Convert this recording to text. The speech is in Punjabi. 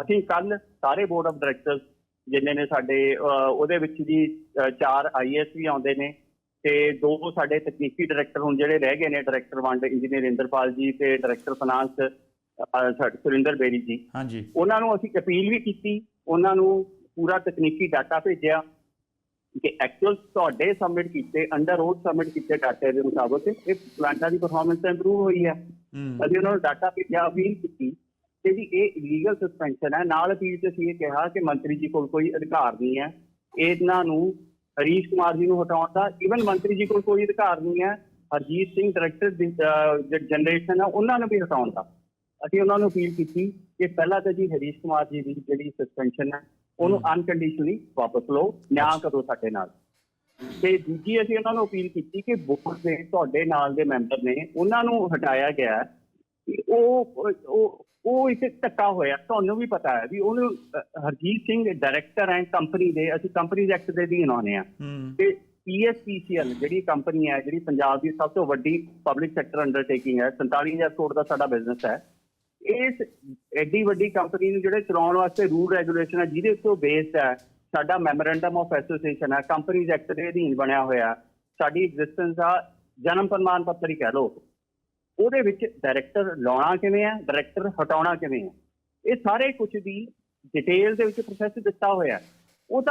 ਅਸੀਂ ਕੱਲ ਸਾਰੇ ਬੋਰਡ ਆਫ ਡਾਇਰੈਕਟਰਸ ਜਿੰਨੇ ਨੇ ਸਾਡੇ ਉਹਦੇ ਵਿੱਚ ਜੀ ਚਾਰ ਆਈਐਸ ਵੀ ਆਉਂਦੇ ਨੇ ਤੇ ਦੋ ਸਾਡੇ ਤਕਨੀਕੀ ਡਾਇਰੈਕਟਰ ਹੁਣ ਜਿਹੜੇ ਰਹਿ ਗਏ ਨੇ ਡਾਇਰੈਕਟਰ ਵੰਡ ਇੰਜੀਨੀਅਰ ਇੰਦਰਪਾਲ ਜੀ ਤੇ ਡਾਇਰੈਕਟਰ ਫਾਈਨਾਂਸ ਸੁਰਿੰਦਰ ਬੇਰੀ ਜੀ। ਹਾਂਜੀ। ਉਹਨਾਂ ਨੂੰ ਅਸੀਂ ਅਪੀਲ ਵੀ ਕੀਤੀ ਉਹਨਾਂ ਨੂੰ ਪੂਰਾ ਤਕਨੀਕੀ ਡਾਟਾ ਭੇਜਿਆ ਕਿ ਐਕਚੁਅਲ ਤੁਹਾਡੇ ਸਬਮਿਟ ਕੀਤੇ ਅੰਡਰ ਰੋਡ ਸਬਮਿਟ ਕੀਤੇ ਡਾਟੇ ਦੇ ਮੁਤਾਬਕ ਇਹ ਪਲਾਂਟਾਂ ਦੀ ਪਰਫਾਰਮੈਂਸ ਇੰਪਰੂਵ ਹੋਈ ਹੂੰ। ਅਸੀਂ ਉਹਨਾਂ ਨੂੰ ਡਾਟਾ ਭੇਜਿਆ ਅਪੀਲ ਕੀਤੀ ਕਿ ਜੀ ਇਹ ਇਲੀਗਲ ਸਸਪੈਂਸ਼ਨ ਹੈ। ਨਾਲ ਅਪੀਲ 'ਚ ਅਸੀਂ ਇਹ ਕਿਹਾ ਕਿ ਮੰਤਰੀ ਜੀ ਕੋਲ ਕੋਈ ਅਧਿਕਾਰ ਨਹੀਂ ਹੈ। ਇਹਨਾਂ ਨੂੰ ਹਰੀਸ਼ ਕੁਮਾਰ ਜੀ ਨੂੰ ਹਟਾਉਣ ਦਾ ਇਵਨ ਮੰਤਰੀ ਜੀ ਕੋਲ ਕੋਈ ਅਧਿਕਾਰ ਨਹੀਂ ਹੈ। ਹਰਜੀਤ ਸਿੰਘ ਡਾਇਰੈਕਟਰ ਜਨਰੇਸ਼ਨ ਹੈ ਉਹਨਾਂ ਨੂੰ ਵੀ ਹਟਾਉਣ ਦਾ। ਅਸੀਂ ਉਹਨਾਂ ਨੂੰ ਅਪੀਲ ਕੀਤੀ ਕਿ ਪਹਿਲਾਂ ਤਾਂ ਜੀ ਹਰੀਸ਼ ਕੁਮਾਰ ਜੀ ਦੀ ਜਿਹੜੀ ਸਸਪੈਂਸ਼ਨ ਹੈ ਉਹਨੂੰ ਅਨਕੰਡੀਸ਼ਨਲੀ ਵਾਪਸ ਲਓ ਨਿਆਂ ਕਰੋ ਸਾਡੇ ਨਾਲ। ਤੇ ਦੂਜੀ ਅਸੀਂ ਉਹਨਾਂ ਨੂੰ ਅਪੀਲ ਕੀਤੀ ਕਿ ਬੋਰਡ ਦੇ ਤੁਹਾਡੇ ਨਾਲ ਦੇ ਮੈਂਬਰ ਨੇ ਉਹਨਾਂ ਨੂੰ ਹਟਾਇਆ ਗਿਆ ਉਹ ਉਹ ਉਹ ਇੱਕ ਧੱਕਾ ਹੋਇਆ। ਤੁਹਾਨੂੰ ਵੀ ਪਤਾ ਹੈ ਵੀ ਉਹਨੂੰ ਹਰਜੀਤ ਸਿੰਘ ਡਾਇਰੈਕਟਰ ਹੈ ਕੰਪਨੀ ਦੇ ਅਸੀਂ ਕੰਪਨੀਜ਼ ਐਕਟ ਦੇ ਅਧੀਨ ਆਉਂਦੇ ਆ ਤੇ ਪੀਐਸਪੀਸੀਐਲ ਜਿਹੜੀ ਕੰਪਨੀ ਹੈ ਜਿਹੜੀ ਪੰਜਾਬ ਦੀ ਸਭ ਤੋਂ ਵੱਡੀ ਪਬਲਿਕ ਸੈਕਟਰ ਅੰਡਰਟੇਕਿੰਗ ਹੈ 47000 ਕਰੋੜ ਦਾ ਸਾਡਾ ਬਿਜ਼ਨਸ ਹੈ। ਇਸ ਐਡੀ ਵੱਡੀ ਕੰਪਨੀ ਨੂੰ ਜਿਹੜੇ ਚਲਾਉਣ ਵਾਸਤੇ ਰੂਲ ਰੈਗੂਲੇਸ਼ਨ ਹੈ ਜਿਹਦੇ ਉੱਤੇ ਬੇਸਡ ਹੈ ਸਾਡਾ ਮੈਮੋਰੈਂਡਮ ਆਫ ਐਸੋਸੀਏਸ਼ਨ ਹੈ ਕੰਪਨੀਜ਼ ਐਕਟ ਦੇ ਅਧੀਨ ਬਣਿਆ ਹੋਇਆ। ਸਾਡੀ ਐਗਜ਼ਿਸਟੈਂਸ ਆ ਜਨਮ ਪ੍ਰਮਾਣ ਪੱਤਰ ਹੀ ਕਹਿ ਲਓ। ਉਹਦੇ ਵਿੱਚ ਡਾਇਰੈਕਟਰ ਲਾਉਣਾ ਕਿਵੇਂ ਹੈ ਡਾਇਰੈਕਟਰ ਹਟਾਉਣਾ ਕਿਵੇਂ ਹੈ? ਇਹ ਸਾਰੇ ਕੁਝ ਦੀ ਡਿਟੇਲ ਦੇ ਵਿੱਚ ਪ੍ਰੋਸੈਸ ਦਿੱਤਾ ਹੋਇਆ ਹੈ।